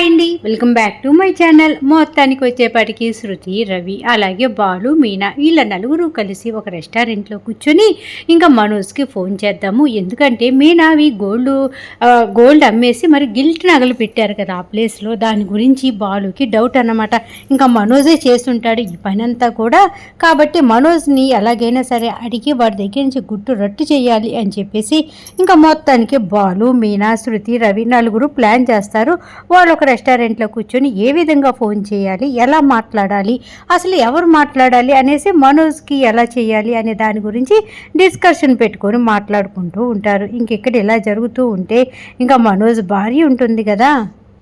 Hi అండి. Welcome back to my channel మొత్తానికి వచ్చేపాటికి శృతి రవి అలాగే బాలు మీనా వీళ్ళ నలుగురు కలిసి ఒక రెస్టారెంట్లో కూర్చొని ఇంకా మనోజ్కి ఫోన్ చేద్దాము. ఎందుకంటే మీనావి గోల్డ్ గోల్డ్ అమ్మేసి మరి గిల్ట్ నగలు పెట్టారు కదా ఆ ప్లేస్లో. దాని గురించి బాలుకి డౌట్ అన్నమాట. ఇంకా మనోజే చేస్తుంటాడు ఈ పని అంతా కూడా. కాబట్టి మనోజ్ని ఎలాగైనా సరే అడిగి వాడి దగ్గర నుంచి గుట్టు రట్టు చేయాలి అని చెప్పేసి ఇంకా మొత్తానికి బాలు మీనా శృతి రవి నలుగురు ప్లాన్ చేస్తారు. వాళ్ళు ఒక రెస్టారెంట్లో కూర్చొని ఏ విధంగా ఫోన్ చేయాలి ఎలా మాట్లాడాలి అసలు ఎవరు మాట్లాడాలి అనేసి మనోజ్కి ఎలా చేయాలి అనే దాని గురించి డిస్కషన్ పెట్టుకొని మాట్లాడుకుంటూ ఉంటారు. ఇంకెక్కడ ఇలా జరుగుతూ ఉంటే ఇంకా మనోజ్ భార్య ఉంటుంది కదా.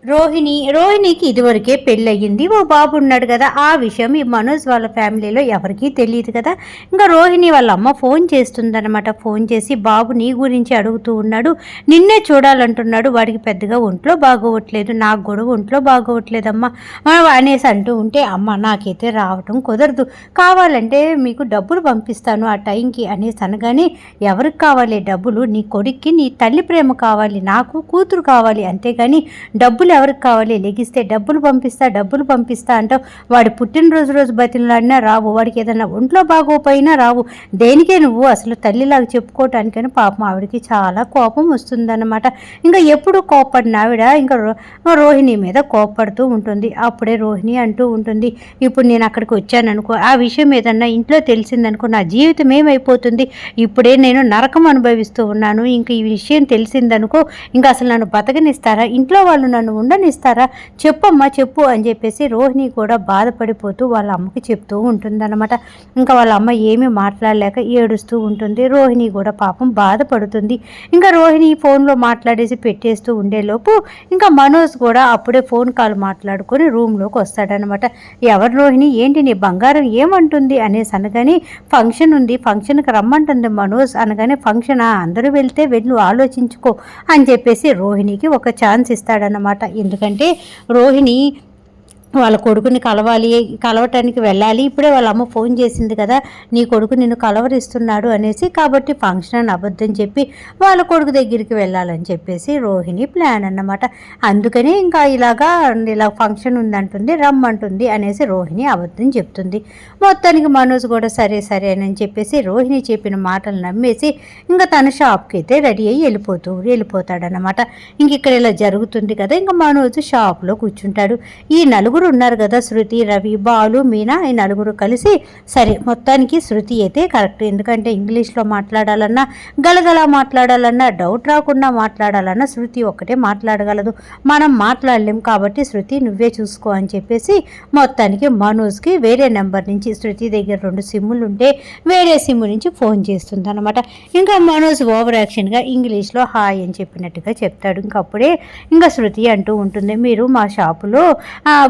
రోహిణి రోహిణికి ఇదివరకే పెళ్ళయింది. ఓ బాబు ఉన్నాడు కదా ఆ విషయం ఈ మనోజ్ వాళ్ళ ఫ్యామిలీలో ఎవరికీ తెలియదు కదా. ఇంకా రోహిణి వాళ్ళ అమ్మ ఫోన్ చేస్తుందన్నమాట. ఫోన్ చేసి బాబు నీ గురించి అడుగుతూ ఉన్నాడు. నిన్నే చూడాలంటున్నాడు. వాడికి పెద్దగా ఒంట్లో బాగోవట్లేదు. నాకు కూడా ఒంట్లో బాగోవట్లేదమ్మా అనేసి అంటూ ఉంటే అమ్మ నాకైతే రావటం కుదరదు. కావాలంటే మీకు డబ్బులు పంపిస్తాను ఆ టైంకి అనేసి అనగానే ఎవరికి కావాలి డబ్బులు? నీ కొడుక్కి నీ తల్లి ప్రేమ కావాలి. నాకు కూతురు కావాలి అంతేగాని డబ్బులు ఎవరికి కావాలి? లెగిస్తే డబ్బులు పంపిస్తా డబ్బులు పంపిస్తా అంటావు. వాడి పుట్టినరోజు రోజు బతిలాడినా రావు. వాడికి ఏదైనా ఒంట్లో బాగోపోయినా రావు. దేనికే నువ్వు అసలు తల్లిలాగా చెప్పుకోవటానికని పాపం ఆవిడకి చాలా కోపం వస్తుందన్నమాట. ఇంకా ఎప్పుడు కోపడిన ఆవిడ ఇంకా రోహిణి మీద కోపడుతూ ఉంటుంది. అప్పుడే రోహిణి అంటూ ఉంటుంది ఇప్పుడు నేను అక్కడికి వచ్చాను అనుకో ఆ విషయం ఏదన్నా ఇంట్లో తెలిసిందనుకో. నా జీవితం ఏమైపోతుంది? ఇప్పుడే నేను నరకం అనుభవిస్తూ ఉన్నాను. ఇంక ఈ విషయం తెలిసిందనుకో ఇంకా అసలు నన్ను బతకనిస్తారా? ఇంట్లో వాళ్ళు నన్ను ఉండనిస్తారా? చెప్పమ్మా చెప్పు అని చెప్పేసి రోహిణి కూడా బాధపడిపోతూ వాళ్ళ అమ్మకి చెప్తూ ఉంటుందన్నమాట. ఇంకా వాళ్ళ అమ్మ ఏమీ మాట్లాడలేక ఏడుస్తూ ఉంటుంది. రోహిణి కూడా పాపం బాధపడుతుంది. ఇంకా రోహిణి ఫోన్లో మాట్లాడేసి పెట్టేస్తూ ఉండేలోపు ఇంకా మనోజ్ కూడా అప్పుడే ఫోన్ కాల్ మాట్లాడుకొని రూమ్లోకి వస్తాడనమాట ఎవరు రోహిణి? ఏంటి నీ బంగారం ఏమంటుంది? అనేసి అనగానే ఫంక్షన్ ఉంది ఫంక్షన్కి రమ్మంటుంది మనోజ్. అనగానే ఫంక్షనా? అందరూ వెళ్తే వెళ్ళు ఆలోచించుకో అని చెప్పేసి రోహిణికి ఒక ఛాన్స్ ఇస్తాడనమాట ఎందుకంటే రోహిణి వాళ్ళ కొడుకుని కలవాలి కలవటానికి వెళ్ళాలి. ఇప్పుడే వాళ్ళ అమ్మ ఫోన్ చేసింది కదా నీ కొడుకు నిన్ను కలవరిస్తున్నాడు అనేసి కాబట్టి ఫంక్షన్ అని అబద్ధం చెప్పి వాళ్ళ కొడుకు దగ్గరికి వెళ్ళాలని చెప్పేసి రోహిణి ప్లాన్ అన్నమాట. అందుకనే ఇంకా ఇలాగా ఇలా ఫంక్షన్ ఉందంటుంది రమ్మంటుంది అనేసి రోహిణి అబద్ధం చెప్తుంది. మొత్తానికి మనోజ్ కూడా సరే సరే అని చెప్పేసి రోహిణి చెప్పిన మాటలు నమ్మేసి ఇంకా తన షాప్కి అయితే రెడీ అయ్యి వెళ్ళిపోతూ వెళ్ళిపోతాడనమాట ఇంక ఇక్కడ ఇలా జరుగుతుంది కదా ఇంకా మనోజ్ షాప్లో కూర్చుంటాడు. ఈ నలుగురు ఉన్నారు కదా శృతి రవి బాలు మీనా ఈ నలుగురు కలిసి. సరే మొత్తానికి శృతి అయితే కరెక్ట్. ఎందుకంటే ఇంగ్లీష్లో మాట్లాడాలన్నా గలగల మాట్లాడాలన్నా డౌట్ రాకుండా మాట్లాడాలన్నా శృతి ఒక్కటే మాట్లాడగలదు. మనం మాట్లాడలేం కాబట్టి శృతి నువ్వే చూసుకో అని చెప్పేసి మొత్తానికి మనోజ్కి వేరే నెంబర్ నుంచి శృతి దగ్గర రెండు సిమ్ములు ఉంటే వేరే సిమ్ నుంచి ఫోన్ చేస్తుంది అనమాట ఇంకా మనోజ్ ఓవర్ యాక్షన్గా ఇంగ్లీష్లో హాయ్ అని చెప్పినట్టుగా చెప్తాడు. ఇంకా అప్పుడే ఇంకా శృతి అంటూ ఉంటుంది మీరు మా షాపులో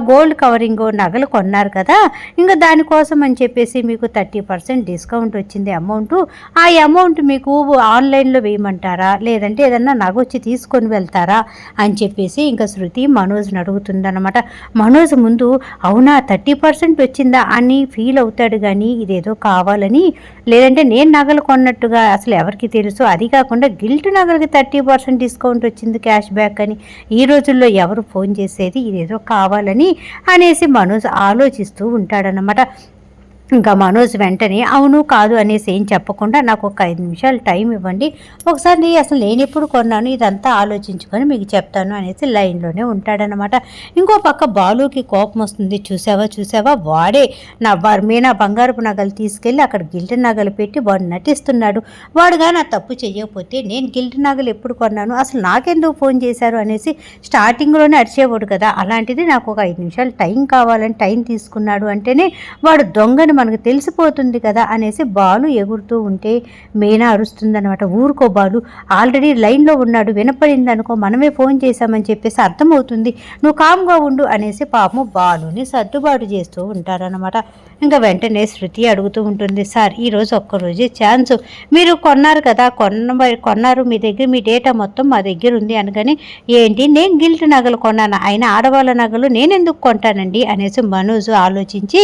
గో గోల్డ్ కవరింగ్ నగలు కొన్నారు కదా ఇంకా దానికోసం అని చెప్పేసి మీకు థర్టీ పర్సెంట్ డిస్కౌంట్ వచ్చింది అమౌంట్. ఆ అమౌంట్ మీకు ఆన్లైన్లో వేయమంటారా? లేదంటే ఏదన్నా నగ వచ్చి తీసుకొని వెళ్తారా? అని చెప్పేసి ఇంకా శృతి మనోజ్ని అడుగుతుందన్నమాట. మనోజ్ ముందు అవునా థర్టీ పర్సెంట్ వచ్చిందా? అని ఫీల్ అవుతాడు కానీ ఇదేదో కావాలని. లేదంటే నేను నగలు కొన్నట్టుగా అసలు ఎవరికి తెలుసు? అది కాకుండా గిల్ట్ నగలకి థర్టీ పర్సెంట్ డిస్కౌంట్ వచ్చింది క్యాష్ బ్యాక్ అని. ఈ రోజుల్లో ఎవరు ఫోన్ చేసేది? ఇదేదో కావాలని అనేసి మనోజ్ ఆలోచిస్తూ ఉంటాడనమాట ఇంకా మనోజ్ వెంటనే అవును కాదు అనేసి ఏం చెప్పకుండా నాకు ఒక ఐదు నిమిషాలు టైం ఇవ్వండి. ఒకసారి అసలు నేను ఎప్పుడు కొన్నాను? ఇదంతా ఆలోచించుకొని మీకు చెప్తాను అనేసి లైన్లోనే ఉంటాడనమాట ఇంకో పక్క బాలుకి కోపం వస్తుంది. చూసావా చూసావా? వాడే నా బ- మీనా బంగారపు నగలు తీసుకెళ్ళి అక్కడ గిల్ట్ నగలు పెట్టి వాడు నటిస్తున్నాడు. వాడుగా నా తప్పు చేయకపోతే నేను గిల్ట్ నగలు ఎప్పుడు కొన్నాను? అసలు నాకెందుకు ఫోన్ చేశారు అనేసి స్టార్టింగ్లోనే అరిచేవాడు కదా. అలాంటిది నాకు ఒక ఐదు నిమిషాలు టైం కావాలని టైం తీసుకున్నాడు అంటేనే వాడు దొంగను మనకు తెలిసిపోతుంది కదా అనేసి బాలు ఎగురుతూ ఉంటే మీనా అరుస్తుందనమాట ఊరుకో బాలు ఆల్రెడీ లైన్లో ఉన్నాడు వినపడింది అనుకో మనమే ఫోన్ చేశామని చెప్పేసి అర్థమవుతుంది. నువ్వు కామ్గా ఉండు అనేసి పాపము బాలుని సర్దుబాటు చేస్తూ ఉంటారనమాట ఇంకా వెంటనే శృతి అడుగుతూ ఉంటుంది సార్ ఈరోజు ఒక్కరోజే ఛాన్స్. మీరు కొన్నారు కదా కొన్న కొన్నారు మీ దగ్గర మీ డేటా మొత్తం మా దగ్గర ఉంది అనగానే ఏంటి నేను గిల్ట్ నగలు కొన్నాను? అయినా ఆడవాళ్ళ నగలు నేను ఎందుకు కొంటానండి? అనేసి మనోజ్ ఆలోచించి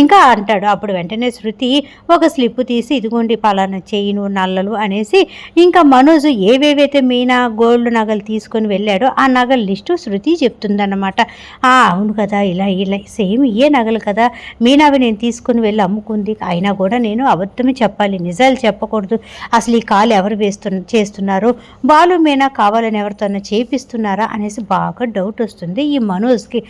ఇంకా అంటాడు అప్పుడు వెంటనే శృతి ఒక స్లిప్ తీసి ఇదిగోండి పలానా చేయిను నల్లలు అనేసి ఇంకా మనోజ్ ఏవేవైతే మీనా గోల్డ్ నగలు తీసుకొని వెళ్ళాడో ఆ నగల లిస్టు శృతి చెప్తుందన్నమాట. ఆ అవును కదా ఇలా ఇలా సేమ్ ఇయే నగలు కదా. మీనావి నేను తీసుకుని వెళ్ళి అమ్ముకుంది. అయినా కూడా నేను అబద్ధమే చెప్పాలి. నిజాలు చెప్పకూడదు. అసలు ఈ కాలు ఎవరు వేస్తు చేస్తున్నారు? బాలు మీనా కావాలని ఎవరితోనో చేపిస్తున్నారా? అనేసి బాగా డౌట్ వస్తుంది ఈ మనోజ్కి.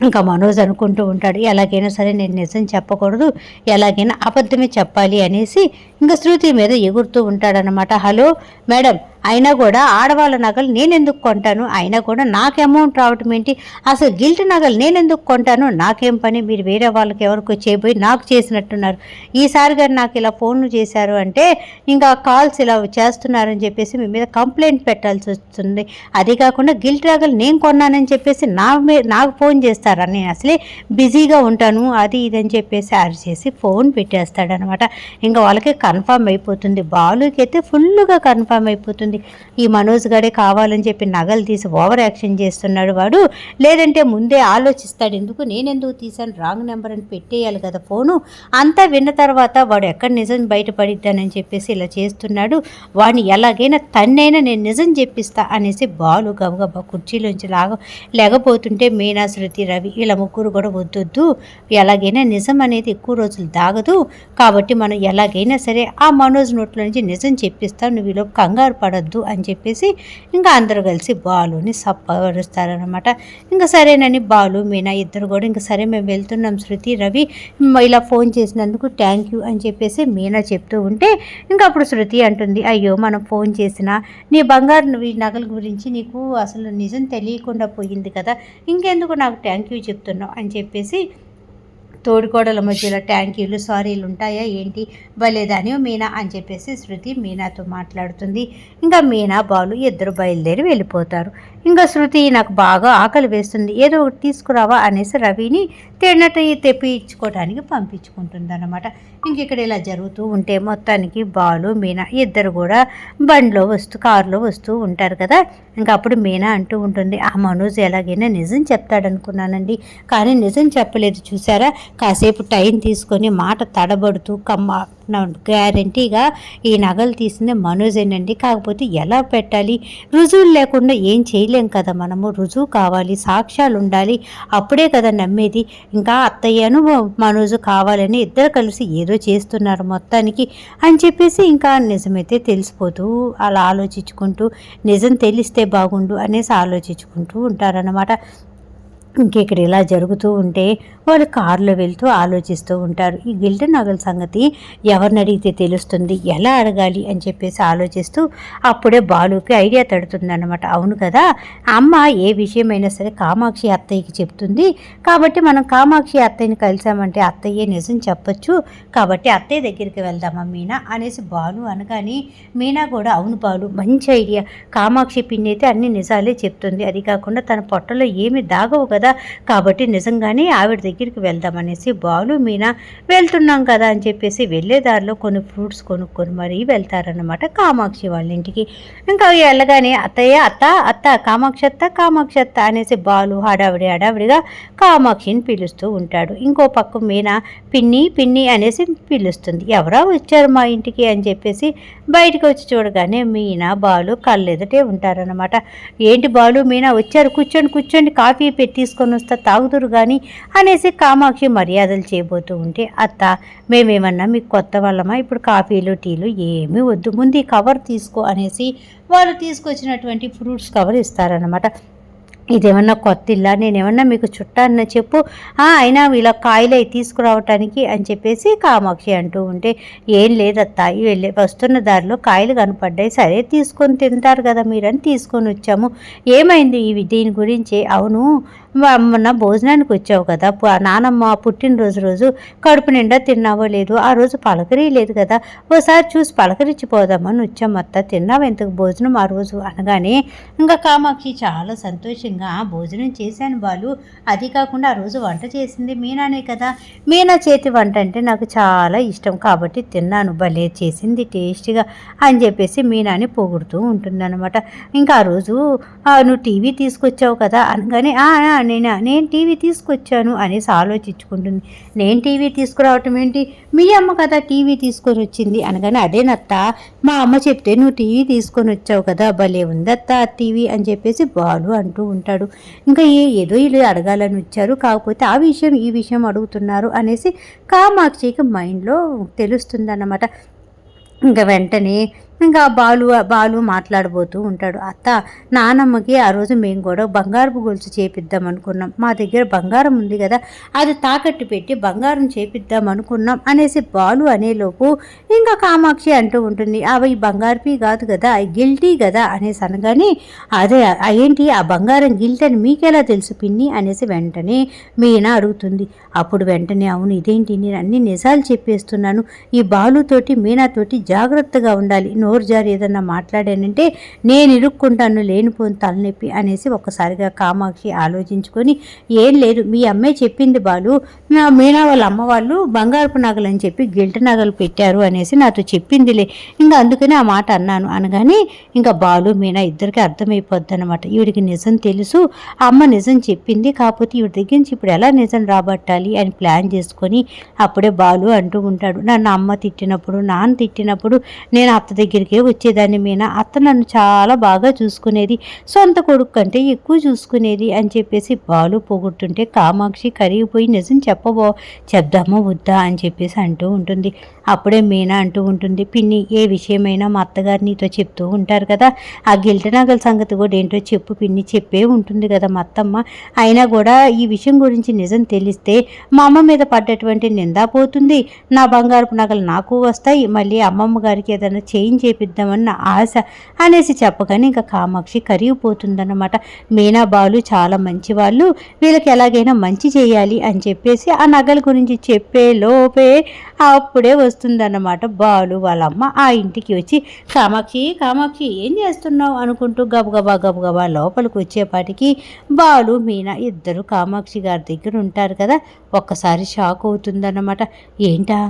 ఇంకా మనోజ్ అనుకుంటూ ఉంటాడు ఎలాగైనా సరే నేను నిజం చెప్పకూడదు ఎలాగైనా అబద్ధమే చెప్పాలి అనేసి ఇంకా శృతి మీద ఎగురుతూ ఉంటాడనమాట హలో మేడం అయినా కూడా ఆడవాళ్ళ నగలు నేను ఎందుకు కొంటాను? అయినా కూడా నాకు అమౌంట్ రావటం ఏంటి? అసలు గిల్ట్ నగలు నేను ఎందుకు కొంటాను? నాకేం పని? మీరు వేరే వాళ్ళకి ఎవరికో చేయబోయి నాకు చేసినట్టున్నారు. ఈసారి గారు నాకు ఇలా ఫోన్ చేశారు అంటే ఇంకా కాల్స్ ఇలా చేస్తున్నారని చెప్పేసి మీ మీద కంప్లైంట్ పెట్టాల్సి వస్తుంది. అదే కాకుండా గిల్ట్ నగలు నేను కొన్నానని చెప్పేసి నా మీ- నాకు ఫోన్ చేస్తారా? నేను అసలే బిజీగా ఉంటాను అది ఇదని చెప్పేసి అరిచేసి ఫోన్ పెట్టేస్తాడనమాట. ఇంకా వాళ్ళకి కన్ఫామ్ అయిపోతుంది. బాలుకి అయితే ఫుల్గా కన్ఫామ్ అయిపోతుంది. ఈ మనోజ్ గడే కావాలని చెప్పి నగలు తీసి ఓవర్ యాక్షన్ చేస్తున్నాడు వాడు. లేదంటే ముందే ఆలోచిస్తాడు. ఎందుకు? నేనెందుకు తీసాను రాంగ్ నెంబర్ అని పెట్టేయాలి కదా ఫోను. అంతా విన్న తర్వాత వాడు ఎక్కడ నిజం బయటపడిద్దానని చెప్పేసి ఇలా చేస్తున్నాడు. వాడిని ఎలాగైనా తన్నైనా నేను నిజం చెప్పిస్తా అనేసి బాలు గబగబా కుర్చీలోంచి లాగ లేకపోతుంటే మీనా శృతి రవి ఇలా ముగ్గురు కూడా వద్దొద్దు. ఎలాగైనా నిజం అనేది ఎక్కువ రోజులు దాగదు. కాబట్టి మనం ఎలాగైనా సరే ఆ మనోజ్ నోట్లో నుంచి నిజం చెప్పిస్తాం. నువ్వు ఇలా కంగారు పడద్దు. అని చెప్పేసి ఇంకా అందరూ కలిసి బాలుని సప్పరుస్తారనమాట ఇంకా సరేనని బాలు మీనా ఇద్దరు కూడా ఇంకా సరే మేము వెళ్తున్నాం శృతి రవి ఇలా ఫోన్ చేసినందుకు థ్యాంక్ యూ అని చెప్పేసి మీనా చెప్తూ ఉంటే ఇంకా అప్పుడు శృతి అంటుంది అయ్యో మనం ఫోన్ చేసినా నీ బంగారు ఈ నగల గురించి నీకు అసలు నిజం తెలియకుండా పోయింది కదా ఇంకెందుకు నాకు థ్యాంక్ యూ చెప్తున్నావు? అని చెప్పేసి తోడుకోడల మధ్యలో ట్యాంకీలు సారీలు ఉంటాయా ఏంటి? భలేదాని మీనా అని చెప్పేసి శృతి మీనాతో మాట్లాడుతుంది. ఇంకా మీనా బాలు ఇద్దరు బయలుదేరి వెళ్ళిపోతారు. ఇంకా శృతి నాకు బాగా ఆకలి వేస్తుంది. ఏదో ఒకటి తీసుకురావా అనేసి రవిని తిన్నట్టు తెప్పించుకోవడానికి పంపించుకుంటుంది అనమాట ఇంక ఇక్కడ ఇలా జరుగుతూ ఉంటే మొత్తానికి బాలు మీనా ఇద్దరు కూడా బండిలో వస్తూ కారులో వస్తూ ఉంటారు కదా. ఇంకా అప్పుడు మీనా అంటూ ఉంటుంది ఆ మనోజ్ ఎలాగైనా నిజం చెప్తాడనుకున్నానండి. కానీ నిజం చెప్పలేదు చూసారా? కాసేపు టైం తీసుకొని మాట తడబడుతూ కమ్మ గ్యారంటీగా ఈ నగలు తీసింది మనోజేనండి. కాకపోతే ఎలా పెట్టాలి? రుజువులు లేకుండా ఏం చేయలేం కదా మనము. రుజువు కావాలి సాక్ష్యాలు ఉండాలి అప్పుడే కదా నమ్మేది. ఇంకా అత్తయ్యను మనోజు కావాలని ఇద్దరు కలిసి ఏదో చేస్తున్నారు మొత్తానికి అని చెప్పేసి ఇంకా నిజమైతే తెలిసిపోతూ అలా ఆలోచించుకుంటూ నిజం తెలిస్తే బాగుండు అనేసి ఆలోచించుకుంటూ ఉంటారన్నమాట. ఇంకెక్కడ ఇలా జరుగుతూ ఉంటే వాళ్ళు కారులో వెళ్తూ ఆలోచిస్తూ ఉంటారు. ఈ గిల్డ నగల సంగతి ఎవరిని అడిగితే తెలుస్తుంది. ఎలా అడగాలి అని చెప్పేసి ఆలోచిస్తూ అప్పుడే బాలుకి ఐడియా తడుతుంది అనమాట అవును కదా అమ్మ ఏ విషయమైనా సరే కామాక్షి అత్తయ్యకి చెప్తుంది. కాబట్టి మనం కామాక్షి అత్తయ్యని కలిసామంటే అత్తయ్యే నిజం చెప్పొచ్చు. కాబట్టి అత్తయ్య దగ్గరికి వెళ్దామా మీనా అనేసి బాలు అనగానే మీనా కూడా అవును బాలు మంచి ఐడియా. కామాక్షి పిన్ అయితే అన్ని నిజాలే చెప్తుంది. అది కాకుండా తన పొట్టలో ఏమి దాగవు కదా. కాబట్టి నిజంగానే ఆవిడ దగ్గరికి వెళ్దామనేసి బాలు మీనా వెళ్తున్నాం కదా అని చెప్పేసి వెళ్ళే దారిలో కొన్ని ఫ్రూట్స్ కొనుక్కొని మరీ వెళ్తారన్నమాట కామాక్షి వాళ్ళ ఇంటికి. ఇంకా వెళ్ళగానే అత్తయ్య అత్త అత్త కామాక్షి అత్త కామాక్షి అత్త అనేసి బాలు హడావిడి హడావిడిగా కామాక్షిని పిలుస్తూ ఉంటాడు. ఇంకో పక్క మీనా పిన్ని పిన్ని అనేసి పిలుస్తుంది. ఎవరా వచ్చారు మా ఇంటికి అని చెప్పేసి బయటికి వచ్చి చూడగానే మీనా బాలు కళ్ళెదుటే ఉంటారనమాట ఏంటి బాలు మీనా వచ్చారు? కూర్చోండి కూర్చోండి కాఫీ పెట్టి తీసుకొని వస్తా తాగుదురు కానీ అనేసి కామాక్షి మర్యాదలు చేయబోతూ ఉంటే అత్త మేమేమన్నా మీకు కొత్త వాళ్ళమా? ఇప్పుడు కాఫీలు టీలు ఏమీ వద్దు. ముందు ఈ కవర్ తీసుకో అనేసి వాళ్ళు తీసుకొచ్చినటువంటి ఫ్రూట్స్ కవర్ ఇస్తారనమాట ఇదేమన్నా కొత్త ఇల్లా నేనేమన్నా మీకు చుట్టాన్న చెప్పు. అయినా ఇలా కాయలు అవి తీసుకురావటానికి అని చెప్పేసి కామాక్షి అంటూ ఉంటే ఏం లేదత్తా. ఈ వెళ్ళే వస్తున్న దారిలో కాయలు కనపడ్డాయి. సరే తీసుకొని తింటారు కదా మీరని తీసుకొని వచ్చాము. ఏమైంది ఇవి దీని గురించి? అవును మొన్న భోజనానికి వచ్చావు కదా నానమ్మ పుట్టినరోజు రోజు కడుపు నిండా తిన్నావో లేదు ఆ రోజు పలకరీ లేదు కదా ఓసారి చూసి పలకరించిపోదామని వచ్చాం అత్త తిన్నావు ఎంతకు భోజనం ఆ రోజు అనగానే ఇంకా కామాక్షి చాలా సంతోషంగా భోజనం చేశాను బాలు అది కాకుండా ఆ రోజు వంట చేసింది మీనానే కదా మీనా చేతి వంట అంటే నాకు చాలా ఇష్టం కాబట్టి తిన్నాను భలే చేసింది టేస్టీగా అని చెప్పేసి మీనాని పొగుడుతూ ఉంటుందన్నమాట. ఇంకా ఆ రోజు నువ్వు టీవీ తీసుకొచ్చావు కదా అనగానే నేను? నేను టీవీ తీసుకొచ్చాను అనేసి ఆలోచించుకుంటుంది. నేను టీవీ తీసుకురావటం ఏంటి? మీ అమ్మ కదా టీవీ తీసుకొని వచ్చింది అనగానే అదేనత్త మా అమ్మ చెప్తే నువ్వు టీవీ తీసుకొని వచ్చావు కదా భలే ఉందత్త టీవీ అని చెప్పేసి బాలు అంటూ ఉంటాడు. ఇంకా ఏ ఏదో వీళ్ళు అడగాలని వచ్చారు. కాకపోతే ఆ విషయం ఈ విషయం అడుగుతున్నారు అనేసి కామాక్షికి మైండ్లో తెలుస్తుందన్నమాట. ఇంకా వెంటనే ఇంకా బాలు బాలు మాట్లాడబోతూ ఉంటాడు. అత్త నానమ్మకి ఆ రోజు మేము కూడా బంగారపు గొలుసు చేపిద్దాం అనుకున్నాం. మా దగ్గర బంగారం ఉంది కదా అది తాకట్టు పెట్టి బంగారం చేపిద్దాం అనుకున్నాం అనేసి బాలు అనేలోపు ఇంకా కామాక్షి అంటూ ఉంటుంది. అవి బంగారుపి కాదు కదా గిల్టీ కదా అనేసి అనగానే అదే ఏంటి ఆ బంగారం గిల్ట్ అని మీకెలా తెలుసు పిన్ని? అనేసి వెంటనే మీనా అడుగుతుంది. అప్పుడు వెంటనే అవును ఇదేంటి? నేను అన్ని నిజాలు చెప్పేస్తున్నాను. ఈ బాలుతోటి మీనాతోటి జాగ్రత్తగా ఉండాలి. నోరు జారి ఏదన్నా మాట్లాడానంటే నేను ఇరుక్కుంటాను లేనిపోని తలనొప్పి అనేసి ఒక్కసారిగా కామాక్షి ఆలోచించుకొని ఏం లేదు మీ అమ్మాయి చెప్పింది బాలు. నా మీనా వాళ్ళ అమ్మ వాళ్ళు బంగారపు నగలు అని చెప్పి గిల్ట నగలు పెట్టారు అనేసి నాతో చెప్పిందిలే. ఇంకా అందుకని ఆ మాట అన్నాను. అనగానే ఇంకా బాలు మీనా ఇద్దరికి అర్థమైపోద్ది అనమాట ఈవిడికి నిజం తెలుసు అమ్మ నిజం చెప్పింది. కాకపోతే ఈవిడ దగ్గర నుంచి ఇప్పుడు ఎలా నిజం రాబట్టాలి అని ప్లాన్ చేసుకొని అప్పుడే బాలు అంటూ ఉంటాడు. నన్ను అమ్మ తిట్టినప్పుడు నాన్న తిట్టినప్పుడు నేను అత్త దగ్గర దగ్గరికే వచ్చేదాన్ని మీనా. అత్త నన్ను చాలా బాగా చూసుకునేది. సొంత కొడుకు కంటే ఎక్కువ చూసుకునేది అని చెప్పేసి బాలు పోగొట్టుంటే కామాక్షి కరిగిపోయి నిజం చెప్పబో చెప్దామో వద్దా అని చెప్పేసి అంటూ ఉంటుంది. అప్పుడే మీనా అంటూ ఉంటుంది పిన్ని ఏ విషయమైనా మా అత్తగారు నీతో చెప్తూ ఉంటారు కదా. ఆ గిల్ట నగల సంగతి కూడా ఏంటో చెప్పు పిన్ని చెప్పే ఉంటుంది కదా మా అత్తమ్మ అయినా కూడా ఈ విషయం గురించి నిజం తెలిస్తే మా అమ్మ మీద పడ్డటువంటి నిందా పోతుంది. నా బంగారపు నగలు నాకు వస్తాయి. మళ్ళీ అమ్మమ్మ గారికి ఏదైనా చేంజ్ చేపిద్దామన్న ఆశ అనేసి చెప్పగానే ఇంకా కామాక్షి కరిగిపోతుందన్నమాట. మీనా బాలు చాలా మంచి వాళ్ళు వీళ్ళకి ఎలాగైనా మంచి చేయాలి అని చెప్పేసి ఆ నగల గురించి చెప్పే లోపే అప్పుడే వస్తుందన్నమాట బాలు వాళ్ళమ్మ ఆ ఇంటికి వచ్చి. కామాక్షి కామాక్షి ఏం చేస్తున్నావు అనుకుంటూ గబగబా గబగబా లోపలికి వచ్చేపాటికి బాలు మీనా ఇద్దరు కామాక్షి గారి దగ్గర ఉంటారు కదా ఒక్కసారి షాక్ అవుతుందన్నమాట. ఏంటా?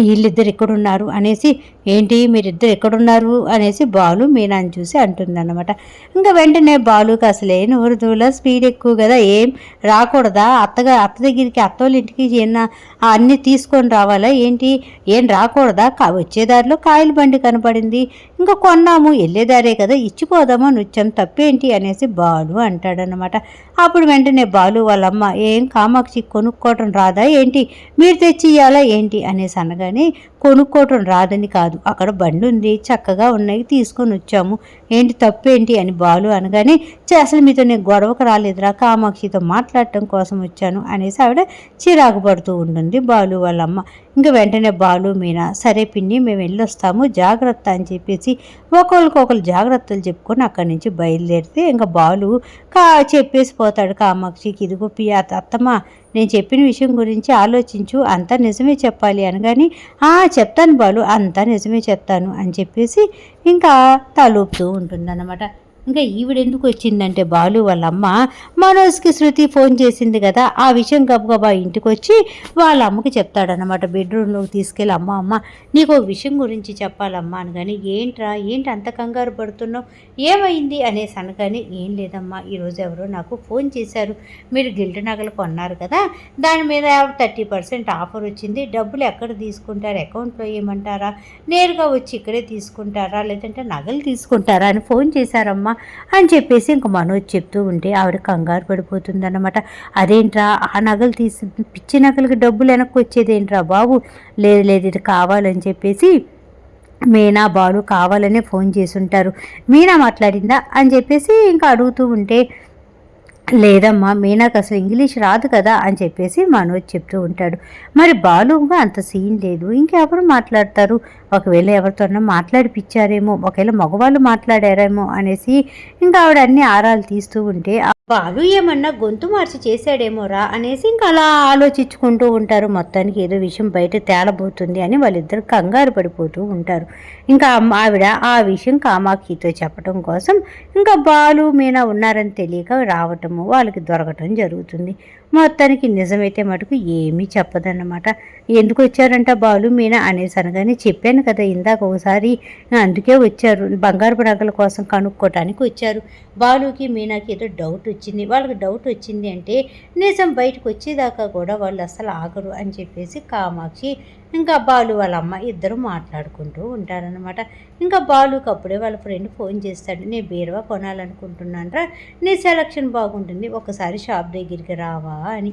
వీళ్ళిద్దరు ఎక్కడున్నారు అనేసి ఏంటి మీరిద్దరు ఎక్కడున్నారు అనేసి బాలు మీనాని చూసి అంటుందన్నమాట. ఇంకా వెంటనే బాలుకి అసలే నూరుదూల స్పీడ్ ఎక్కువ కదా ఏం రాకూడదా? అత్తగా అత్త దగ్గరికి అత్తోళ్ళ ఇంటికి ఏమన్నా అన్నీ తీసుకొని రావాలా? ఏంటి? ఏం రాకూడదా? కా వచ్చేదారిలో కాయల బండి కనపడింది. ఇంకా కొన్నాము వెళ్ళేదారే కదా ఇచ్చిపోదామా నృత్యం తప్పేంటి అనేసి బాలు అంటాడనమాట అప్పుడు వెంటనే బాలు వాళ్ళమ్మ ఏం కామాక్షి కొనుక్కోవటం రాదా ఏంటి? మీరు తెచ్చి ఇవ్వాలా ఏంటి? అనేసి అనగానే కొనుక్కోవటం రాదని కాదు. అక్కడ బండి ఉంది చక్కగా ఉన్నాయి తీసుకొని వచ్చాము. ఏంటి తప్పేంటి అని బాలు అనగానే చే అసలు మీతో నేను గొడవకు రాలేదురా కామాక్షితో మాట్లాడటం కోసం వచ్చాను అనేసి ఆవిడ చిరాకు పడుతూ ఉంటుంది బాలు వాళ్ళమ్మ. ఇంకా వెంటనే బాలు మీనా సరే పిన్ని మేము వెళ్ళొస్తాము జాగ్రత్త అని చెప్పేసి ఒకరికొకరు జాగ్రత్తలు చెప్పుకొని అక్కడి నుంచి బయలుదేరితే ఇంకా బాలు కా చెప్పేసి పోతాడు కామాక్షికి. ఇదిగో పియా అత్తమ్మ నేను చెప్పిన విషయం గురించి ఆలోచించు అంతా నిజమే చెప్పాలి అనగాని "ఆ, చెప్తాను బాలు అంతా నిజమే చెప్తాను అని చెప్పేసి ఇంకా తలూపుతూ ఉంటుందన్నమాట. ఇంకా ఈవిడెందుకు వచ్చిందంటే బాలు వాళ్ళ అమ్మ మనోజ్కి శృతి ఫోన్ చేసింది కదా ఆ విషయం గబగబా ఇంటికి వచ్చి వాళ్ళ అమ్మకి చెప్తాడనమాట బెడ్రూమ్లోకి తీసుకెళ్ళి అమ్మ అమ్మ నీకు ఒక విషయం గురించి చెప్పాలమ్మా అనగాని ఏంట్రా ఏంటి అంత కంగారు పడుతున్నావు? ఏమైంది? అనేసి అనగానే ఏం లేదమ్మా ఈరోజు ఎవరో నాకు ఫోన్ చేశారు. మీరు గిల్ట్ నగలు కొన్నారు కదా దాని మీద థర్టీ పర్సెంట్ ఆఫర్ వచ్చింది. డబ్బులు ఎక్కడ తీసుకుంటారు? అకౌంట్లో ఏమంటారా? నేరుగా వచ్చి ఇక్కడే తీసుకుంటారా? లేదంటే నగలు తీసుకుంటారా? అని ఫోన్ చేశారమ్మా. అని చెప్పేసి ఇంక మనోజ్ చెప్తూ ఉంటే ఆవిడ కంగారు పడిపోతుందన్నమాట. అదేంట్రా? ఆ నగలు తీసి పిచ్చి నగలకి డబ్బులు వెనక్కి వచ్చేదేంట్రా బాబు? లేదు లేదు ఇది కావాలని చెప్పేసి మీనా బాలు కావాలనే ఫోన్ చేసి ఉంటారు. మీనా మాట్లాడిందా? అని చెప్పేసి ఇంకా అడుగుతూ ఉంటే లేదమ్మా మీనాకు అసలు ఇంగ్లీష్ రాదు కదా అని చెప్పేసి మనోజ్ చెప్తూ ఉంటాడు. మరి బాలుగా అంత సీన్ లేదు ఇంకెవరు మాట్లాడతారు? ఒకవేళ ఎవరితోనో మాట్లాడిపిచ్చారేమో ఒకవేళ మగవాళ్ళు మాట్లాడారేమో అనేసి ఇంకా ఆవిడ అన్ని ఆరాలు తీస్తూ ఉంటే బాలు ఏమన్నా గొంతు మార్చి చేశాడేమోరా అనేసి ఇంకా అలా ఆలోచించుకుంటూ ఉంటారు. మొత్తానికి ఏదో విషయం బయట తేలబోతుంది అని వాళ్ళిద్దరు కంగారు పడిపోతూ ఉంటారు. ఇంకా ఆవిడ ఆ విషయం కామాక్షితో చెప్పడం కోసం ఇంకా బాలు మీనా ఉన్నారని తెలియక రావటము వాళ్ళకి దొరకటం జరుగుతుంది. మొత్తానికి నిజమైతే మటుకు ఏమీ చెప్పదన్నమాట. ఎందుకు వచ్చారంట బాలు మీనా అనేసి అనగానే చెప్పాను కదా ఇందాక ఒకసారి అందుకే వచ్చారు. బంగారు నగల కోసం కనుక్కోవటానికి వచ్చారు. బాలుకి మీనాకి ఏదో డౌట్ వచ్చింది. వాళ్ళకి డౌట్ వచ్చింది అంటే నిజం బయటకు వచ్చేదాకా కూడా వాళ్ళు అసలు ఆగరు అని చెప్పేసి కామాక్షి ఇంకా బాలు వాళ్ళ అమ్మ ఇద్దరు మాట్లాడుకుంటూ ఉంటారనమాట ఇంకా బాలుకి అప్పుడే వాళ్ళ ఫ్రెండ్ ఫోన్ చేస్తాడు. నేను బీరువా కొనాలనుకుంటున్నాను రా నీ సెలక్షన్ బాగుంటుంది. ఒకసారి షాప్ దగ్గరికి రావా అని.